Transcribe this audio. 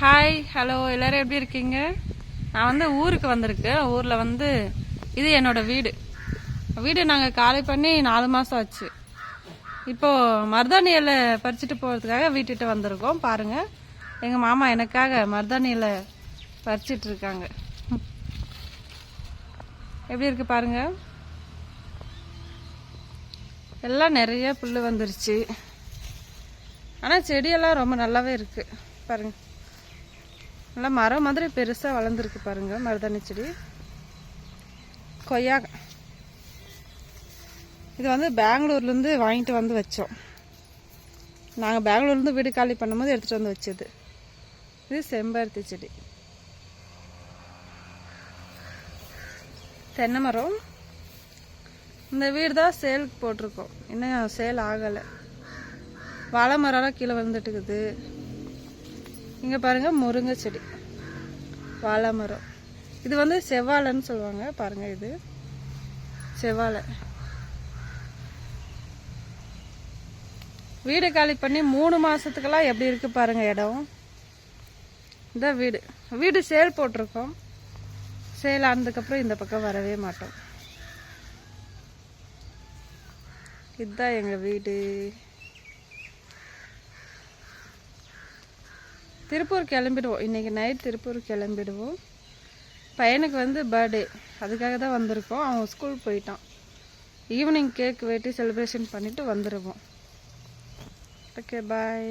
Hi hello எல்லாரும் எப்படி இருக்கீங்க? நான் வந்து ஊருக்கு வந்திருக்கேன் ஊரில் வந்து இது என்னோட வீடு. வீடு நாங்கள் காலி பண்ணி நாலு மாதம் ஆச்சு. இப்போது மருதாணியில் பறிச்சுட்டு போகிறதுக்காக வீட்டுட்டு வந்திருக்கோம். பாருங்க. எங்கள் மாமா எனக்காக மருதாணியில் பறிச்சிட்ருக்காங்க இருக்காங்க. எப்படி இருக்கு பாருங்கள் எல்லாம் நிறைய புல் வந்துருச்சு. ஆனால் செடியெல்லாம் ரொம்ப நல்லாவே இருக்குது பாருங்கள் நல்லா மரம் மாதிரி பெருசாக வளர்ந்துருக்கு பாருங்கள் மருதாணி செடி. கொய்யா. இது வந்து பெங்களூர்லேருந்து வாங்கிட்டு வந்து வச்சோம். நாங்கள் பெங்களூர்லேருந்து வீடு காலி பண்ணும்போது எடுத்துகிட்டு வந்து வச்சது. இது செம்பருத்தி செடி. தென்னை மரம். இந்த வீடு தான் சேலுக்கு போட்டிருக்கோம். இன்னும் சேல் ஆகலை. வாழை மரம்லாம் கீழே வந்துட்டுக்குது இங்கே பாருங்கள் முருங்கை செடி. வாழை மரம். இது வந்து செவ்வாழைன்னு சொல்லுவாங்க. பாருங்கள் இது. செவ்வாழை. வீடு காலி பண்ணி மூணு மாதத்துக்கெல்லாம் எப்படி இருக்குது பாருங்கள் இடம். இந்த வீடு. வீடு சேல் போட்டிருக்கோம். சேல் ஆனதுக்கப்புறம் இந்த பக்கம் வரவே மாட்டோம். இதுதான் எங்கள் வீடு. திருப்பூர் கிளம்பிடுவோம். இன்றைக்கி நைட் திருப்பூர் கிளம்பிடுவோம். பையனுக்கு வந்து பர்த்டே அதுக்காக தான் வந்திருக்கோம். அவன் ஸ்கூல் போயிட்டான். ஈவினிங் கேக் வெட்டி செலிப்ரேஷன் பண்ணிவிட்டு வந்துடுவோம் ஓகே பாய்